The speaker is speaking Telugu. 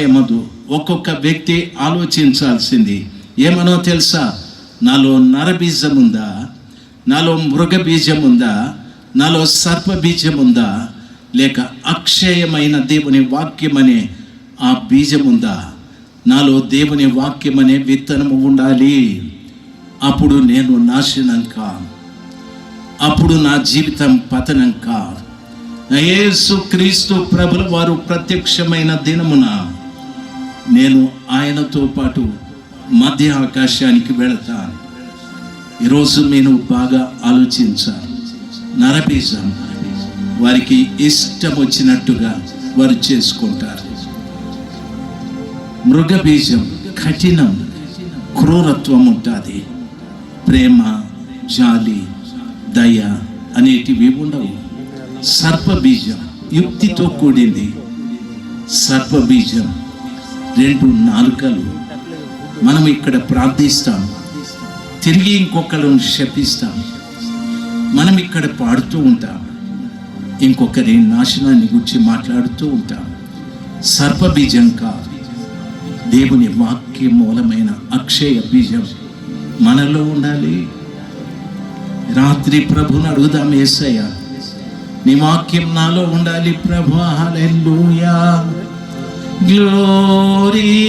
ఏమదు? ఒక్కొక్క వ్యక్తి ఆలోచించాల్సింది ఏమనో తెలుసా? నాలో నరబీజం ఉందా నాలో మృగ బీజం ఉందా నాలో సర్ప బీజం ఉందా లేక అక్షయమైన దేవుని వాక్యమనే ఆ బీజం ఉందా నాలో దేవుని వాక్యం అనే విత్తనము ఉండాలి. అప్పుడు నేను నాశనం కా అప్పుడు నా జీవితం పతనం కా యేసు క్రీస్తు ప్రభుల వారు ప్రత్యక్షమైన దినమున నేను ఆయనతో పాటు మధ్య ఆకాశానికి వెళతాను. ఈరోజు నేను బాగా ఆలోచించాను. నరబీజం వారికి ఇష్టం వచ్చినట్టుగా వారు చేసుకుంటారు. మృగబీజం కఠినం క్రూరత్వం ఉంటుంది. ప్రేమ జాలి దయ అనేటివి ఉండవు. సర్పబీజం యుక్తితో కూడింది. సర్పబీజం రెండు నాలుకలు మనం ఇక్కడ ప్రార్థిస్తాం. తిరిగి ఇంకొకరిని శపిస్తాం. మనం ఇక్కడ పాడుతూ ఉంటాం. ఇంకొకరి నాశనాన్ని గురించి మాట్లాడుతూ ఉంటాం. సర్పబీజం కాదు. దేవుని వాక్య మూలమైన అక్షయ బీజం మనలో ఉండాలి. రాత్రి ప్రభుని అడుగుదాం ఏసయ్య. నీ వాక్యం నాలో ఉండాలి ప్రభు. హల్లెలూయా. glory.